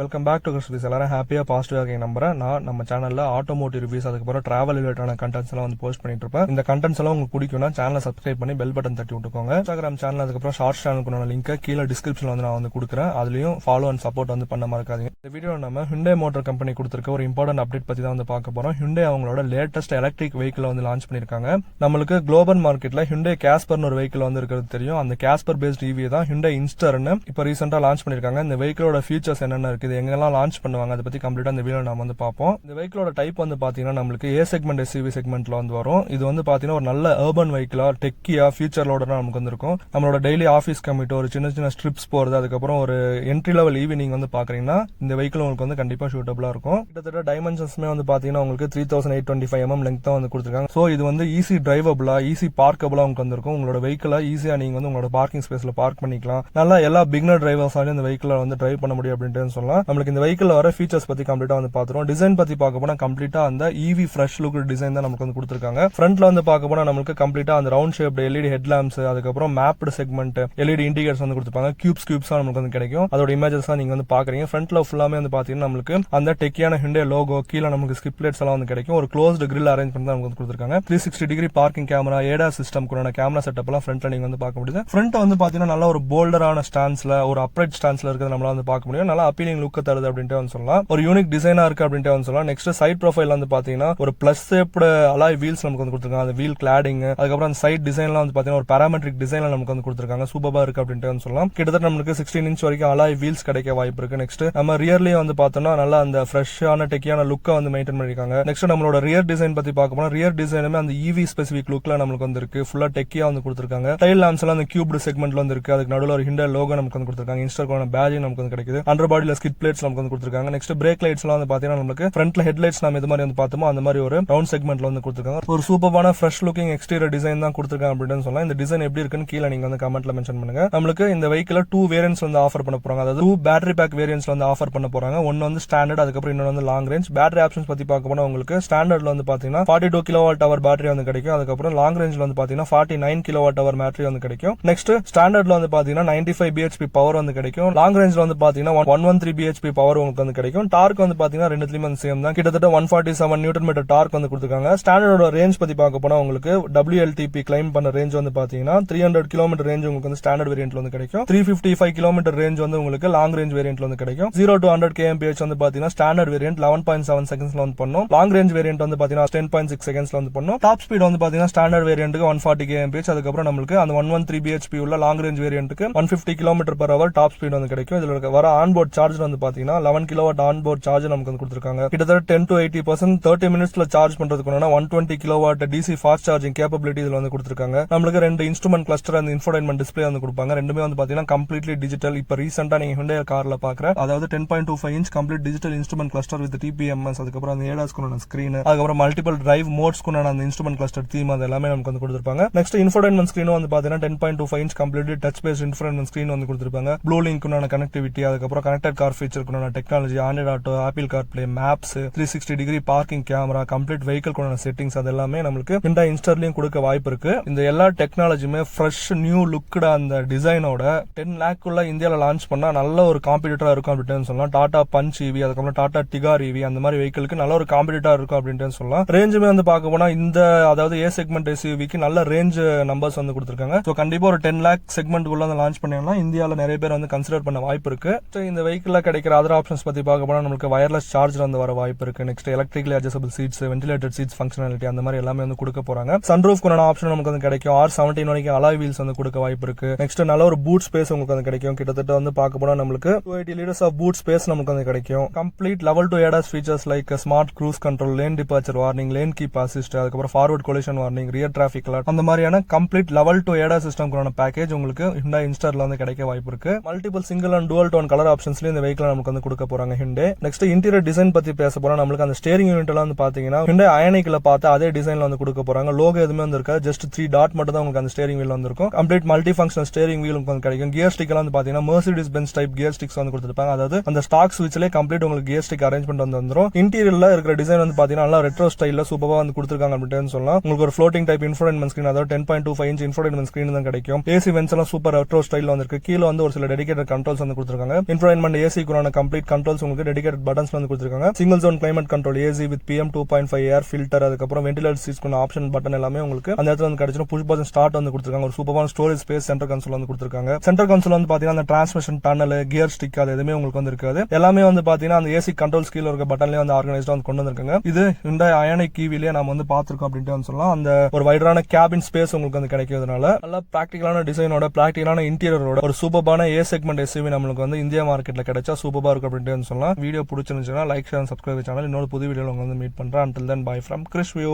Welcome back to Christy's எல்லாரும் ஹாப்பியாக பாசிட்டிவாக இருக்கீங்க நம்புறேன். நான் நம்ம சேனலில் ஆட்டோமோட்டிவ் ரிவ்யூஸ் அதுக்கப்புறம் ட்ராவல் ரிலேட்டான கண்டென்ட்ஸ் எல்லாம் வந்து போஸ்ட் பண்ணிட்டு இருப்பேன். இந்த கண்டென்ட்ஸ் எல்லாம் உங்களுக்கு பிடிக்கும்னா சேனலை சப்ஸ்கிரைப் பண்ணி பெல் பட்டன் தட்டி விட்டுக்கோங்க. இன்ஸ்டாகிராம் சேனல் அதுக்கப்புறம் ஷார்ட் சேனலுக்குள்ள லிங்க் கீழே டிஸ்கிரிப்ஷனில் வந்து நான் வந்து கொடுக்குறேன். அதுலையும் ஃபாலோ அண்ட் சப்போர்ட் வந்து பண்ண மறக்காதீங்க. இந்த வீடியோ நம்ம ஹுண்டே மோட்டர் கம்பெனி கொடுத்துருக்க ஒரு இம்பார்ட்டன்ட் அப்டேட் பற்றி தான் வந்து பார்க்க போகிறோம் ஹுண்டே அவங்களோட லேட்டஸ்ட் எலக்ட்ரிக் வெஹிக்கிள் வந்து லான்ச் பண்ணிருக்காங்க நம்மளுக்கு குளோபல் மார்க்கெட்டில் ஹுண்டே கேஸ்பர்னு ஒரு வெஹிக்கிள் வந்து இருக்கிறது தெரியும். அந்த கேஸ்பர் பேஸ்ட் டிவி தான் ஹுண்டே இன்ஸ்டர்னு இப்போ ரீசெண்டாக லான்ச் பண்ணியிருக்காங்க. இந்த வெஹிக்கிளோட ஃபீச்சர்ஸ் என்னென்ன இருக்குது எங்கெல்லாம் லான்ச் பண்ணுவாங்க அதை பற்றி கம்ப்ளீட்டாக இந்த வீடியோ நம்ம வந்து பார்ப்போம். இந்த வெஹிக்கிளோட டைப் வந்து பார்த்தீங்கன்னா நம்மளுக்கு ஏ செக்மெண்ட் எஸ்யூவி செக்மெண்ட்ல வந்து வரும். இது வந்து பார்த்தீங்கன்னா ஒரு நல்ல அர்பன் வெஹிக்கிளா டெக்கியா லோடராக நமக்கு வந்திருக்கும். நம்மளோட டெய்லி ஆஃபீஸ் கமிட் ஒரு சின்ன சின்ன ஸ்ட்ரிப்ஸ் போகிறது அதுக்கப்புறம் ஒரு என்ட்ரி லெவல் ஈவினிங் வந்து பார்க்குறீங்கன்னா இந்த வெஹிக்கிள் உங்களுக்கு வந்து கண்டிப்பாக சூட்டபிளா இருக்கும். கிட்டத்தட்ட டைமென்ஷன்ஸ்மே வந்து பார்த்தீங்கன்னா உங்களுக்கு three thousand eight twenty five MM length தான் வந்து கொடுத்துருக்காங்க. ஸோ இது வந்து ஈஸி டிரைவபிளா ஈஸி பார்க்கபிளா உங்களுக்கு வந்திருக்கும். உங்களோட வெஹிக்கிளா ஈஸியாக நீங்கள் வந்து உங்களோட பார்க்கிங் ஸ்பேஸில் பார்க் பண்ணிக்கலாம். நல்லா எல்லா பிக்னர் டிரைவர்ஸாலையும் இந்த வெஹிக்கிளை வந்து டிரைவ் பண்ண முடியும் அப்படின்ட்டு சொல்லலாம். நம்மளுக்கு இந்த வெஹிக்கிள் வர ஃபீச்சர்ஸ் பத்தி கம்ப்ளீட்டா வந்து பாத்துறோம் டிசைன் பத்தி பார்க்க போனா கம்ப்ளீட்டா அந்த இவி ஃப்ரெஷ் லுக் டிசைன் தான் நமக்கு வந்து கொடுத்துருக்காங்க. ஃப்ரண்ட்ல வந்து பார்க்க போனா நமக்கு கம்ப்ளீட்டா அந்த round shape LED head lamps அதுக்கப்புறம் மேப்டு செக்மெண்ட் எல்இடி இண்டிகேட்டர்ஸ் வந்து கொடுத்துருப்பாங்க. கியூப்ஸ் கியூப்ஸ் நமக்கு வந்து கிடைக்கும். அதோட இமேஜஸ் தான் நீங்க வந்து பாக்குறீங்க ஃப்ரண்ட்ல ஃபுல்லாமே வந்து பாத்தீங்கன்னா நம்மளுக்கு அந்த டெக்கியான ஹிண்டே லோகோ கீழே நமக்கு ஸ்கிப்லெட்ஸ் எல்லாம் வந்து கிடைக்கும். ஒரு க்ளோஸ்டு கிரில் அரேஞ்ச் பண்ணி தான் நமக்கு வந்து கொடுத்துருக்காங்க. Three sixty degree parking camera ADAS system கூட கேமரா செட்டப் எல்லாம் ஃப்ரண்ட்ல நீங்க வந்து பார்க்க முடியுது. ஃப்ரண்ட் வந்து பாத்தீங்கன்னா நல்ல ஒரு போல்டரான ஸ்டான்ஸ்ல ஒரு அப்ரைட் ஸ்டான்ஸ்ல இருக்கிறது நம்மளால வந்து பார்க்க முடியும். நல்லா அப்பீலிங் லுக் தருது அப்படின்ட்டு வந்து சொல்லலாம். ஒரு யூனிக் டிசைனா இருக்கு அப்படின்ட்டு வந்து சொல்லலாம். நெக்ஸ்ட் சைட் ப்ரொஃபைல் வந்து பாத்தீங்கன்னா ஒரு பிளஸ் ஷேப்டு அலாய் வீல்ஸ் நமக்கு வந்து கொடுத்துருக்காங்க. அந்த வீல் கிளாடிங் அதுக்கப்புறம் அந்த சைட் டிசைன்லாம் வந்து பாத்தீங்கன்னா ஒரு பேராமெட்ரிக் டிசைன்ல நமக்கு வந்து கொடுத்துருக்காங்க. சூப்பரா இருக்கு அப்படின்ட்டு வந்து சொல்லலாம். கிட்டத்தட்ட நமக்கு சிக்ஸ்டீன் இன்ச் வரைக்கும் அலாய் வீல்ஸ் கிடைக்க வாய்ப்பு இருக்கு. நெக்ஸ்ட் நம்ம ரியர்லயே வந்து பார்த்தோம்னா நல்லா அந்த ஃப்ரெஷ்ஷான டெக்கியான லுக்கை வந்து மெயின்டைன் பண்ணிருக்காங்க நெக்ஸ்ட் நம்மளோட ரியர் டிசைன் பத்தி பார்க்க போனா ரியர் டிசைனுமே அந்த இவி ஈவி ஸ்பெசிபிக் லுக்ல நமக்கு வந்து இருக்கு. ஃபுல்லா டெக்கியா வந்து கொடுத்துருக்காங்க. டைல் லாம்ப்ஸ் எல்லாம் அந்த கியூப்டு செக்மெண்ட்ல வந்து இருக்கு. அதுக்கு நடுவில் ஒரு ஹிண்டர் லோகோ நமக்கு வந்து கொடுத்துருக்காங்க. இன்ஸ்டாகிராம் பேஜ் நமக்கு வந்து கிடைக்குது. அண்டர் பாடியில ஸ்கிட் பிளேட்ஸ் நமக்கு வந்து கொடுத்துருக்காங்க. நெக்ஸ்ட் பிரேக் லைட்ஸ் எல்லாம் வந்து பாத்தீங்கன்னா நமக்கு ஃப்ரண்ட்ல ஹெட்லைட்ஸ் நம்ம இது மாதிரி வந்து பார்த்தோமோ அந்த மாதிரி ஒரு ரவுண்ட் செக்மெண்ட்ல வந்து கொடுத்துருக்காங்க. ஒரு சூப்பரான ஃப்ரெஷ் லுக்கிங் எக்ஸ்டீரியர் டிசைன் தான் கொடுத்துருக்காங்க அப்படின்னு சொல்லலாம். இந்த டிசைன் எப்படி இருக்குன்னு கீழே நீங்க வந்து கமெண்ட்ல மென்ஷன் பண்ணுங்க. நம்மளுக்கு இந்த வெஹிக்கில் டூ வேரியன்ஸ் வந்து ஆஃபர் பண்ண போறாங்க. அதாவது டூ பேட்டரி பேக் வேரியன்ஸ் வந்து ஆஃபர் பண்ண போறாங்க. ஒன்னு வந்து ஸ்டாண்டர்ட் அதுக்கப்புறம் இன்னொன்று வந்து லாங் ரேஞ்ச் பேட்டரி ஆப்ஷன்ஸ் பத்தி பார்க்க போனா உங்களுக்கு ஸ்டாண்டர்ட்ல வந்து பாத்தீங்கன்னா forty two kilo watt hour battery வந்து கிடைக்கும். அதுக்கப்புறம் லாங் ரேஞ்ச்ல வந்து பாத்தீங்கன்னா forty nine kilo watt hour battery வந்து கிடைக்கும். நெக்ஸ்ட் ஸ்டாண்டர்ட்ல வந்து பாத்தீங்கன்னா நைன்டி ஃபைவ் பிஹெச்பி பவர் வந்து கிடைக்கும். லாங் ரேஞ்ச்ல வந்து பாத்தீங்கன்னா one one three BHP power உங்களுக்கு வந்து கிடைக்கும். டார்க் வந்து பாத்தீங்கன்னா ரெண்டுலயும் வந்து சேம் தான். கிட்டத்தட்ட one forty seven newton metre torque வந்து கொடுத்துருக்காங்க. ஸ்டாண்டர்டோட ரேஞ்ச் பத்தி பார்க்க போனா உங்களுக்கு டபிள்யூஎல்டிபி கிளைம் பண்ண ரேஞ்ச் வந்து பாத்தீங்கன்னா த்ரீ ஹண்ட்ரட் கிலோமீட்டர் ரேஞ்ச் உங்களுக்கு வந்து ஸ்டாண்டர்ட் வேரியன்ட்ல வந்து கிடைக்கும். Three fifty five kilometre range வந்து உங்களுக்கு லாங் ரேஞ்ச் வேரியன்ட்ல வந்து கிடைக்கும். ஜீரோ டு ஹண்ட்ரட் கேஎம்பிஹெச் வந்து பாத்தீங்கன்னா standard variant eleven point seven செகண்ட்ஸ்ல வந்து பண்ணும். லாங் ரேஞ்ச் வேரியன்ட் வந்து பாத்தீங்கன்னா டென் பாயிண்ட் சிக்ஸ் செகண்ட்ஸ்ல வந்து பண்ணும். டாப் ஸ்பீட் வந்து பாத்தீங்கன்னா ஸ்டாண்டர்ட் வேரியன்ட்டுக்கு ஒன் ஃபார்ட்டி கேஎம்பிஹெச் அதுக்கப்புறம் நம்மளுக்கு அந்த ஒன் ஒன் த்ரீ பிஹெச்பி உள்ள long range வேரியன்ட்டுக்கு one fifty kilometre per hour top speed வந்து கிடைக்கும். இதுல வர ஆன்போர்ட் சார்ஜ் வந்து பாத்தீங்கன்னா லெவன் கிலோவாட் ஆன்போர்ட் சார்ஜ் நமக்கு வந்து கொடுத்துருக்காங்க. கிட்டத்தட்ட ten to eighty percent thirty மினிட்ஸ்ல சார்ஜ் பண்றதுக்கு one twenty kilowatt DC fast charging capability இதுல வந்து கொடுத்துருக்காங்க. நம்மளுக்கு ரெண்டு இன்ஸ்ட்ருமெண்ட் கிளஸ்டர் அந்த இன்ஃபோடைன்மெண்ட் டிஸ்பிளே வந்து கொடுப்பாங்க. ரெண்டுமே வந்து பாத்தீங்கன்னா கம்ப்ளீட்லி டிஜிட்டல் இப்ப ரீசெண்டா நீங்க ஹுண்டே கார்ல பாக்குற அதாவது ten point two five inch complete digital instrument cluster with TPMS அதுக்கப்புறம் அந்த ஏடாஸ் ஸ்கிரீன் அதுக்கப்புறம் மல்டிபிள் டிரைவ் மோட்ஸ் அந்த இன்ஸ்ட்ருமெண்ட் கிளஸ்டர் தீம் அது எல்லாமே நமக்கு வந்து கொடுத்துருப்பாங்க. நெக்ஸ்ட் இன்ஃபோடைன்மெண்ட் ஸ்க்ரீன் வந்து பாத்தீங்கன்னா ten point two five inch complete touch based infotainment screen வந்து கொடுத்துருப்பாங்க. ப்ளூ லிங்க்குனான கனெக்டிவிட்டி அதுக்கப்புறம் connected car ஃபீச்சருக்குனான technology Android Auto Apple CarPlay maps three sixty degree parking camera complete vehicle கொண்டான settings அது எல்லாமே நம்மளுக்கு இந்த இன்ஸ்டர்லயும் கொடுக்க வாய்ப்பு இருக்கு. இந்த எல்லா டெக்னாலஜியுமே ஃப்ரெஷ் நியூ லுக்டு அந்த டிசைனோட டென் லேக் உள்ள இந்தியாவில் லான்ச் பண்ணா நல்ல ஒரு காம்படிட்டரா இருக்கும் அப்படின்னு சொல்லலாம். டாடா பஞ்ச் இவி அதுக்கப்புறம் டாடா டிகார் இவி அந்த மாதிரி வெஹிக்கிளுக்கு நல்ல ஒரு காம்படிட்டரா இருக்கும் அப்படின்ட்டு சொல்லலாம். ரேஞ்சுமே வந்து பார்க்க போனா இந்த அதாவது ஏ செக்மெண்ட் எஸ்யூவிக்கு நல்ல ரேஞ்ச் நம்பர்ஸ் வந்து கொடுத்துருக்காங்க. ஸோ கண்டிப்பா ஒரு டென் லேக் செக்மெண்ட் உள்ள லான்ச் பண்ணீங்கன்னா இந்தியாவில் நிறைய பேர் வந்து கன்சிடர் பண்ண வாய்ப்பு இருக்கு. இந்த வெஹிக்கிளில் கிடைக்கிற அதர் ஆப்ஷன்ஸ் பற்றி பார்க்க போனால் நமக்கு வயர்லெஸ் சார்ஜர் வந்து வர வாய்ப்பு இருக்கு. Next electrically adjustable seats ventilated seats functionality அந்த மாதிரி எல்லாமே வந்து கொடுக்க போறாங்க. சன்ரூஃப் கொண்டான ஆப்ஷன் நமக்கு வந்து கிடைக்கும். ஆர் செவன்டீன் வரைக்கும் அலாய் வீல்ஸ் வந்து கொடுக்க வாய்ப்பு இருக்கு. நெக்ஸ்ட் நல்ல ஒரு பூட் ஸ்பேஸ் உங்களுக்கு வந்து கிடைக்கும். கிட்டத்தட்ட வந்து பார்க்க போனால் நம்மளுக்கு two eighty litres of boot space நமக்கு வந்து கிடைக்கும். Complete level two ADAS features like smart cruise control lane departure warning lane keep assist அதுக்கப்புறம் forward collision warning rear traffic alert அந்த மாதிரியான complete level two ADAS system package உங்களுக்கு Hyundai இன்ஸ்டாரில் வந்து கிடைக்க வாய்ப்பு இருக்கு. Multiple single and dual tone colour ஆப்ஷன்ஸ்லேயும் இந்த வெஹிக்கிள் நமக்கு வந்து கொடுக்க போறாங்க ஹிண்டே நெக்ஸ்ட் இன்டீரியர் டிசைன் பத்தி பேச போறோம். நம்மளுக்கு அந்த ஸ்டேரிங் யூனிட் எல்லாம் வந்து பாத்தீங்கன்னா ஹிண்டே அயனிக்ல பார்த்து அதே டிசைன்ல வந்து கொடுக்க போறாங்க. லோகோ எதுவுமே வந்திருக்காது ஜஸ்ட் த்ரீ டாட் மட்டும் தான் உங்களுக்கு அந்த ஸ்டேரிங் வீல் வந்திருக்கும். Complete multi function steering wheel உங்களுக்கு வந்து கிடைக்கும். கியர் ஸ்டிக் எல்லாம் வந்து பாத்தீங்கன்னா Mercedes Benz type gear sticks வந்து கொடுத்துருப்பாங்க. அதாவது அந்த ஸ்டாக் ஸ்விட்ச்லேயே கம்ப்ளீட் உங்களுக்கு கியர் ஸ்டிக் அரேஞ்ச்மெண்ட் வந்து வந்துரும். இன்டீரியர்ல இருக்கிற டிசைன் வந்து பாத்தீங்கன்னா நல்லா ரெட்ரோ ஸ்டைல சூப்பரா வந்து கொடுத்துருக்காங்க அப்படின்னு சொல்லலாம். உங்களுக்கு ஒரு ஃப்ளோட்டிங் டைப் இன்ஃபோடைன்மெண்ட் ஸ்க்ரீன் அதாவது ten point two five inch infotainment screen தான் கிடைக்கும். ஏசி வென்ஸ் எல்லாம் சூப்பர் ரெட்ரோ ஸ்டைல் வந்திருக்கு. கீழே வந்து ஒரு சில டெடிகேட்டட் கண்ட்ரோல்ஸ் வந்து கொடுத்துருக்காங்க. இன்ஃபோடைன்மெண்ட் ஏசி ஏசிக்குறான கம்ப்ளீட் கண்ட்ரோல்ஸ் உங்களுக்கு டெடிகேட் பட்டன்ஸ் வந்து கொடுத்துருக்காங்க. Single zone climate control AC with PM two point five air filter அதுக்கப்புறம் வென்டிலேட்டர் சீஸ்க்கான ஆப்ஷன் பட்டன் எல்லாமே உங்களுக்கு அந்த இடத்துல வந்து கிடைச்சிடும் புஷ் பட்டன் ஸ்டார்ட் வந்து கொடுத்துருக்காங்க. ஒரு சூப்பரான ஸ்டோரேஜ் ஸ்பேஸ் சென்டர் கன்சோல் வந்து கொடுத்துருக்காங்க. சென்டர் கன்சோல் வந்து பாத்தீங்கன்னா அந்த டிரான்ஸ்மிஷன் டனல் கியர் ஸ்டிக் அது எதுவுமே உங்களுக்கு வந்து இருக்காது. எல்லாமே வந்து பாத்தீங்கன்னா அந்த ஏசி கண்ட்ரோல் கீழ இருக்க பட்டன்லேயே வந்து ஆர்கனைஸ்டா வந்து கொண்டு வந்திருக்காங்க. இது இந்த அயனை கீவிலேயே நம்ம வந்து பாத்துருக்கோம் அப்படின்ட்டு வந்து சொல்லலாம். அந்த ஒரு வைடரான கேபின் ஸ்பேஸ் உங்களுக்கு வந்து கிடைக்கிறதுனால நல்லா ப்ராக்டிகலான டிசைனோட ப்ராக்டிகலான இன்டீரியரோட ஒரு சூப்பரான ஏ செக்மெண்ட் எஸ்யூவி நம்மளுக்கு வந்து இந்தியா மார்க்கெட்ல கிடைச்ச சூப்பரா இருக்கும் அப்படின்ட்டு சொல்லலாம் வீடியோ பிடிச்சிருந்துச்சுன்னா லைக் ஷேர் சப்ஸ்கிரைப் சேனல் இன்னொரு புது வீடியோ உங்க வந்து மீட் பண்ணுறேன் until then bye from Chris View